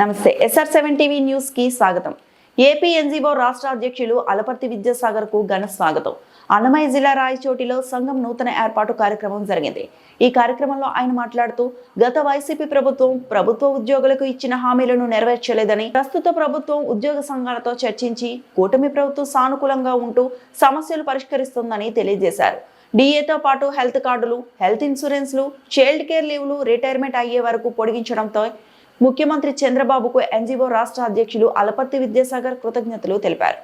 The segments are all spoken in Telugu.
నమస్తే ఎస్ఆర్ సెవెన్ టీవీ న్యూస్కి స్వాగతం. ఏపీ ఎన్జీఓ రాష్ట్ర అధ్యక్షులు అలపర్తి విద్యాసాగర్కు ఘన స్వాగతం. అన్నమయ్య జిల్లా రాయచోటిలో సంఘం నూతన ఏర్పాటు కార్యక్రమం జరిగింది. ఈ కార్యక్రమంలో ఆయన మాట్లాడుతూ గత వైసీపీ ప్రభుత్వం ప్రభుత్వ ఉద్యోగులకు ఇచ్చిన హామీలను నెరవేర్చలేదని ప్రస్తుత ప్రభుత్వం ఉద్యోగ సంఘాలతో చర్చించి కూటమి ప్రభుత్వం సానుకూలంగా ఉంటూ సమస్యలు పరిష్కరిస్తుందని తెలియజేశారు. డిఏతో పాటు హెల్త్ కార్డులు హెల్త్ ఇన్సూరెన్స్లు చైల్డ్ కేర్ లీవ్లు రిటైర్మెంట్ అయ్యే వరకు పొడిగించడంతో ముఖ్యమంత్రి చంద్రబాబుకు ఎన్జీఓ రాష్ట్ర అధ్యక్షులు అలపర్తి విద్యాసాగర్ కృతజ్ఞతలు తెలిపారు.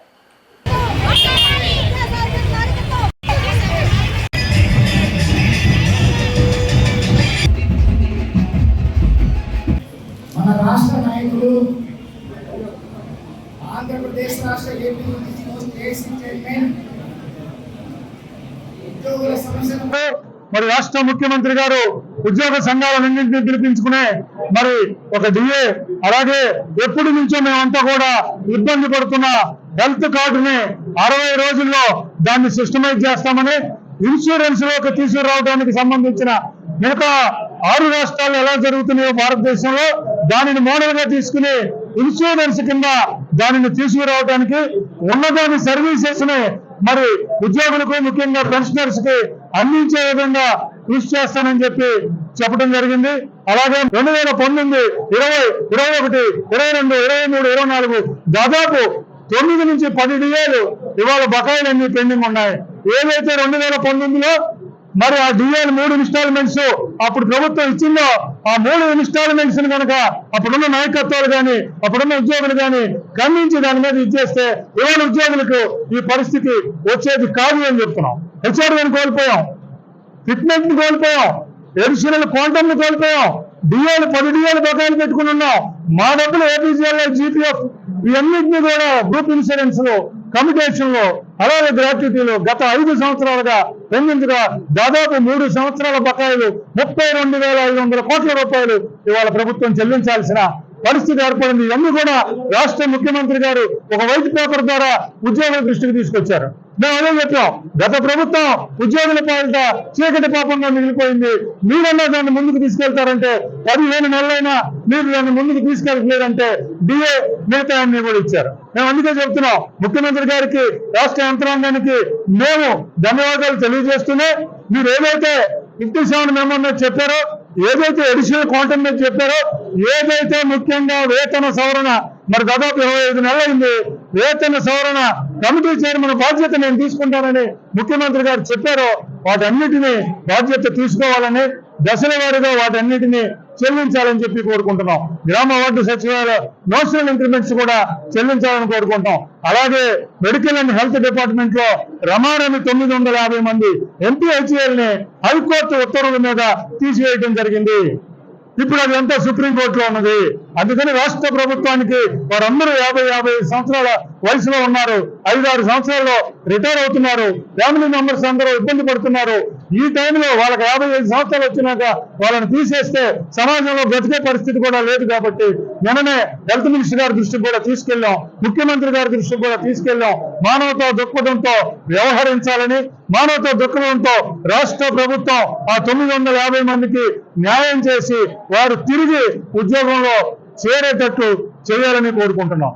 మన రాష్ట్ర నాయకులు ఆంధ్రప్రదేశ్ మరి రాష్ట్ర ముఖ్యమంత్రి గారు ఉద్యోగ సంఘాలన్నింటినీ పిలిపించుకునే మరి ఒక డిఏ అలాగే ఎప్పుడు నుంచో మేమంతా కూడా ఇబ్బంది పడుతున్న హెల్త్ కార్డుని అరవై రోజుల్లో దాన్ని సిస్టమైజ్ చేస్తామని ఇన్సూరెన్స్లోకి తీసుకురావడానికి సంబంధించిన మిగతా ఆరు రాష్ట్రాలు ఎలా జరుగుతున్నాయో భారతదేశంలో దానిని మోడల్గా తీసుకుని ఇన్సూరెన్స్ కింద దానిని తీసుకురావడానికి ఉన్నదాని సర్వీసెస్ని మరి ఉద్యోగులకు ముఖ్యంగా పెన్షనర్స్కి అందించే విధంగా కృషి చేస్తానని చెప్పి చెప్పడం జరిగింది. అలాగే రెండు వేల పంతొమ్మిది ఇరవై ఇరవై ఒకటి ఇరవై రెండు ఇరవై మూడు ఇరవై నాలుగు దాదాపు తొమ్మిది నుంచి పది డిఏలు ఇవాళ బకాయిలన్నీ పెండింగ్ ఉన్నాయి. ఏదైతే రెండు వేల పంతొమ్మిదిలో మరి ఆ డిఏలు మూడు ఇన్స్టాల్మెంట్స్ అప్పుడు ప్రభుత్వం ఇచ్చిందో ఆ మూడు ఇన్స్టాల్మెంట్స్ కనుక అప్పుడున్న నాయకత్వాలు కానీ అప్పుడున్న ఉద్యోగులు కానీ ఖండించి దాని మీద ఇచ్చేస్తే ఇవాళ ఉద్యోగులకు ఈ పరిస్థితి వచ్చేది కాదు అని చెప్తున్నాం. హెచ్ఆర్ని కోల్పోయాం. ఫిట్నెస్ని కోల్పోయాం. ఎడిషనల్ క్వాంటమ్ని కోల్పోయాం. డిఏలు పది డిఏలు బకాయిలు పెట్టుకుని ఉన్నాం. మా డబ్బులు ఏపీసీఎల్ జీపీఎఫ్ ఇవన్నింటినీ కూడా గ్రూప్ ఇన్సూరెన్స్లో కమ్యూనికేషన్లో అలాగే గ్రాట్యుటీలు గత ఐదు సంవత్సరాలుగా పెండించగా దాదాపు మూడు సంవత్సరాల బకాయిలు ముప్పై రెండు వేల ఐదు వందల కోట్ల రూపాయలు ఇవాళ ప్రభుత్వం చెల్లించాల్సిన పరిస్థితి ఏర్పడింది. ఇవన్నీ కూడా రాష్ట్ర ముఖ్యమంత్రి గారు ఒక వైట్ పేపర్ ద్వారా ఉద్యోగుల దృష్టికి తీసుకొచ్చారు. మేము అదే చెప్పాం. గత ప్రభుత్వం ఉద్యోగుల పాలిట చీకటి పాపంగా మిగిలిపోయింది. మీరన్నా దాన్ని ముందుకు తీసుకెళ్తారంటే పదిహేను నెలలైనా మీరు దాన్ని ముందుకు తీసుకెళ్ళట్లేదంటే డిఏ మిగతా అన్ని కూడా ఇచ్చారు. మేము అందుకే చెప్తున్నాం. ముఖ్యమంత్రి గారికి రాష్ట్ర యంత్రాంగానికి మేము ధన్యవాదాలు తెలియజేస్తూనే మీరు ఏదైతే ఫిఫ్టీ సెవెన్ మెంబర్ చెప్పారో ఏదైతే అడిషనల్ క్వాంటమ్ మీద చెప్పారో ఏదైతే ముఖ్యంగా వేతన సవరణ మరి దాదాపు ఇరవై ఐదు నెలలైంది వేతన సవరణ కమిటీ చైర్మన్ బాధ్యత నేను తీసుకుంటానని ముఖ్యమంత్రి గారు చెప్పారో వాటన్నిటినీ బాధ్యత తీసుకోవాలని దశల వారిగా వాటన్నిటిని చెల్లించాలని చెప్పి కోరుకుంటున్నాం. గ్రామ వార్డు సచివాలయ నోషనల్ ఇంక్రిమెంట్స్ కూడా చెల్లించాలని కోరుకుంటాం అలాగే మెడికల్ అండ్ హెల్త్ డిపార్ట్మెంట్లో రమారమి తొమ్మిది వందల యాభై మంది ఎంపీహెచ్ఏల్ని హైకోర్టు ఉత్తర్వుల మీద తీసివేయడం జరిగింది. ఇప్పుడు అది అంతా సుప్రీంకోర్టులో ఉన్నది. అందుకని రాష్ట్ర ప్రభుత్వానికి వారందరూ యాభై యాభై ఐదు సంవత్సరాల వయసులో ఉన్నారు. ఐదారు సంవత్సరాల్లో రిటైర్ అవుతున్నారు. ఫ్యామిలీ మెంబర్స్ అందరూ ఇబ్బంది పడుతున్నారు. ఈ టైంలో వాళ్ళకి యాభై ఐదు సంవత్సరాలు వచ్చినాక వాళ్ళని తీసేస్తే సమాజంలో బ్రతికే పరిస్థితి కూడా లేదు కాబట్టి నిన్ననే హెల్త్ మినిస్టర్ గారి దృష్టికి కూడా తీసుకెళ్ళాం. ముఖ్యమంత్రి గారి దృష్టికి కూడా తీసుకెళ్ళాం. మానవతా దృక్పథంతో వ్యవహరించాలని మానవతా దృక్పథంతో రాష్ట్ర ప్రభుత్వం ఆ తొమ్మిది వందల యాభై మందికి న్యాయం చేసి వారు తిరిగి ఉద్యోగంలో చేరేటట్లు చేయాలని కోరుకుంటున్నాం.